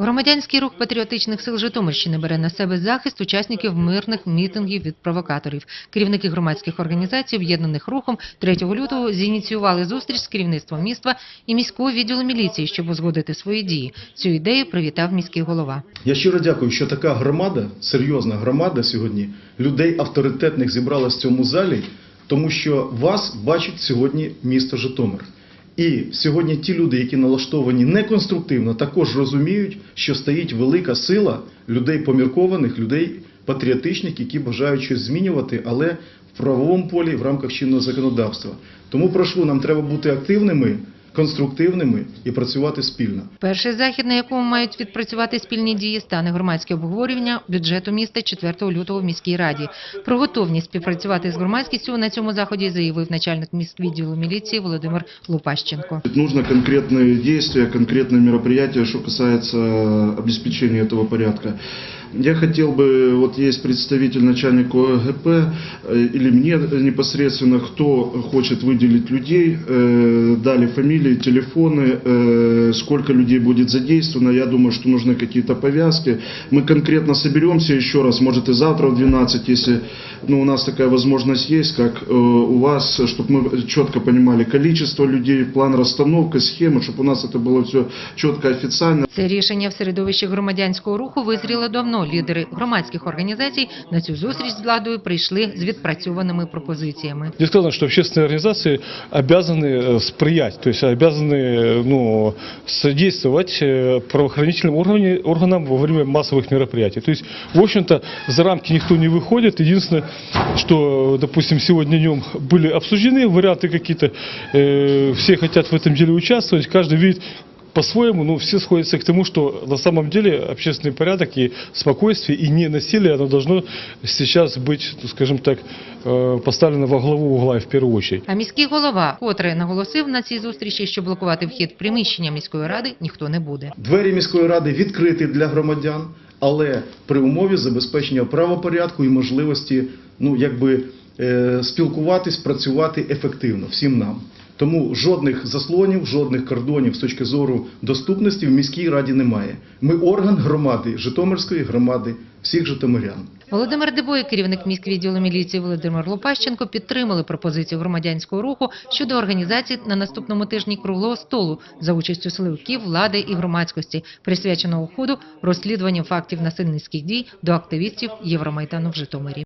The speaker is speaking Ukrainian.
Громадянський рух патріотичних сил Житомирщини бере на себе захист учасників мирних мітингів від провокаторів. Керівники громадських організацій, об'єднаних рухом, 3 лютого зініціювали зустріч з керівництвом міста і міського відділу міліції, щоб узгодити свої дії. Цю ідею привітав міський голова. Я щиро дякую, що така громада, серйозна громада сьогодні, людей авторитетних зібралась в цьому залі, тому що вас бачить сьогодні місто Житомир. І сьогодні ті люди, які налаштовані неконструктивно, також розуміють, що стоїть велика сила людей поміркованих, людей патріотичних, які бажають щось змінювати, але в правовому полі в рамках чинного законодавства. Тому прошу, нам треба бути активними, конструктивними і працювати спільно. Перший захід, на якому мають відпрацювати спільні дії, стане громадське обговорювання бюджету міста 4 лютого в міській раді. Про готовність співпрацювати з громадськістю на цьому заході заявив начальник міськвідділу міліції Володимир Лупащенко. Нужно конкретные действия, конкретные мероприятия, что касается обеспечения этого порядка. Я хотел бы, вот есть представитель начальника ОГП, э, или мне непосредственно, кто хочет выделить людей, э, дали фамилии, телефоны, э, сколько людей будет задействовано, я думаю, что нужны какие-то повязки. Мы конкретно соберемся еще раз, может и завтра в 12, если ну, у нас такая возможность есть, как э, у вас, чтобы мы четко понимали количество людей, план расстановка, схемы, чтобы у нас это было все четко, официально. Це рішення в середовищі громадянського руху визріло давно. Лідери громадських організацій на цю зустріч з владою прийшли з відпрацьованими пропозиціями. Здесь сказано, что общественные организации обязаны э, сприять, то есть обязаны э, ну, содействовать э, правоохранительным органи- органам во время массовых мероприятий. То есть, в общем-то, за рамки никто не выходит. Единственное, что, допустим, сегодня днем были обсуждены варианты какие-то, э, все хотят в этом деле участвовать, каждый видит по-своему, но все сходятся к тому, что на самом деле общественный порядок и спокойствие, и не насилие, оно должно сейчас быть, ну, скажем так, э, поставлено во главу угла и в первую очередь. А міський голова, котре наголосив на цій зустрічі, що блокувати вхід в приміщення міської ради ніхто не буде. Двері міської ради відкриті для громадян, але при умові забезпечення правопорядку і можливості ну, якби, е, спілкуватись, працювати ефективно всім нам. Тому жодних заслонів, жодних кордонів з точки зору доступності в міській раді немає. Ми орган громади, Житомирської громади, всіх житомирян. Володимир Дебой, керівник міськвідділу міліції Володимир Лопащенко підтримали пропозицію громадянського руху щодо організації на наступному тижні круглого столу за участю силовиків, влади і громадськості, присвяченого ходу розслідуванню фактів насильницьких дій до активістів Євромайдану в Житомирі.